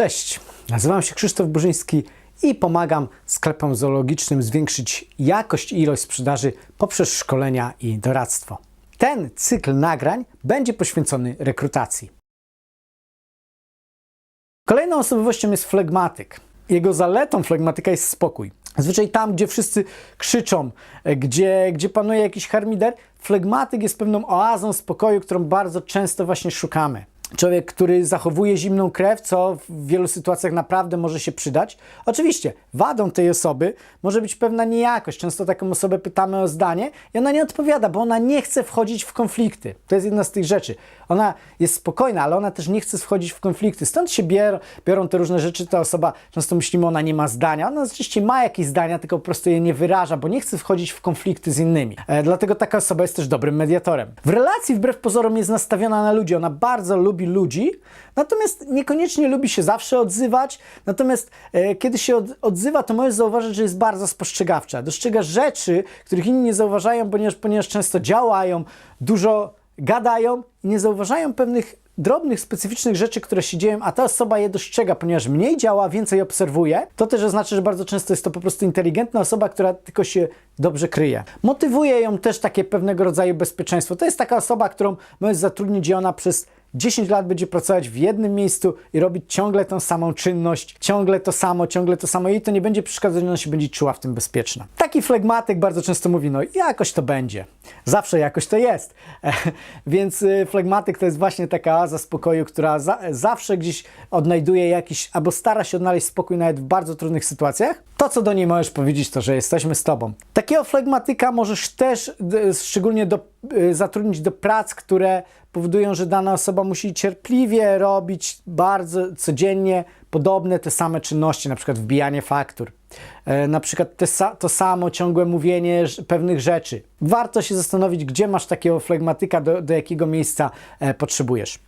Cześć, nazywam się Krzysztof Burzyński i pomagam sklepom zoologicznym zwiększyć jakość i ilość sprzedaży poprzez szkolenia i doradztwo. Ten cykl nagrań będzie poświęcony rekrutacji. Kolejną osobowością jest flegmatyk. Jego zaletą flegmatyka jest spokój. Zazwyczaj tam, gdzie wszyscy krzyczą, gdzie, gdzie panuje jakiś harmider, flegmatyk jest pewną oazą spokoju, którą bardzo często właśnie szukamy. Człowiek, który zachowuje zimną krew, co w wielu sytuacjach naprawdę może się przydać. Oczywiście, wadą tej osoby może być pewna niejakość. Często taką osobę pytamy o zdanie i ona nie odpowiada, bo ona nie chce wchodzić w konflikty. To jest jedna z tych rzeczy. Ona jest spokojna, ale ona też nie chce wchodzić w konflikty. Stąd się bier, biorą te różne rzeczy. Ta osoba, często myślimy, ona nie ma zdania. Ona oczywiście ma jakieś zdania, tylko po prostu je nie wyraża, bo nie chce wchodzić w konflikty z innymi. E, dlatego taka osoba jest też dobrym mediatorem. W relacji, wbrew pozorom, jest nastawiona na ludzi. Ona bardzo lubi ludzi, natomiast niekoniecznie lubi się zawsze odzywać. Natomiast e, kiedy się od, odzywa, to możesz zauważyć, że jest bardzo spostrzegawcza. Dostrzega rzeczy, których inni nie zauważają, ponieważ, ponieważ często działają, dużo gadają i nie zauważają pewnych drobnych, specyficznych rzeczy, które się dzieją, a ta osoba je dostrzega, ponieważ mniej działa, więcej obserwuje. To też oznacza, że bardzo często jest to po prostu inteligentna osoba, która tylko się dobrze kryje. Motywuje ją też takie pewnego rodzaju bezpieczeństwo. To jest taka osoba, którą możesz zatrudnić i ona przez 10 lat będzie pracować w jednym miejscu i robić ciągle tą samą czynność, ciągle to samo, ciągle to samo. Jej to nie będzie przeszkadzać, ona się będzie czuła w tym bezpieczna. Taki flegmatyk bardzo często mówi, no jakoś to będzie. Zawsze jakoś to jest. Więc y, flegmatyk to jest właśnie taka oaza spokoju, która za, zawsze gdzieś odnajduje jakiś, albo stara się odnaleźć spokój nawet w bardzo trudnych sytuacjach. To, co do niej możesz powiedzieć, to, że jesteśmy z tobą. Takiego flegmatyka możesz też szczególnie do, y, zatrudnić do prac, które powodują, że dana osoba musi cierpliwie robić bardzo codziennie podobne te same czynności, na przykład wbijanie faktur, e, na przykład te, to samo ciągłe mówienie pewnych rzeczy. Warto się zastanowić, gdzie masz takiego flegmatyka, do, do jakiego miejsca e, potrzebujesz.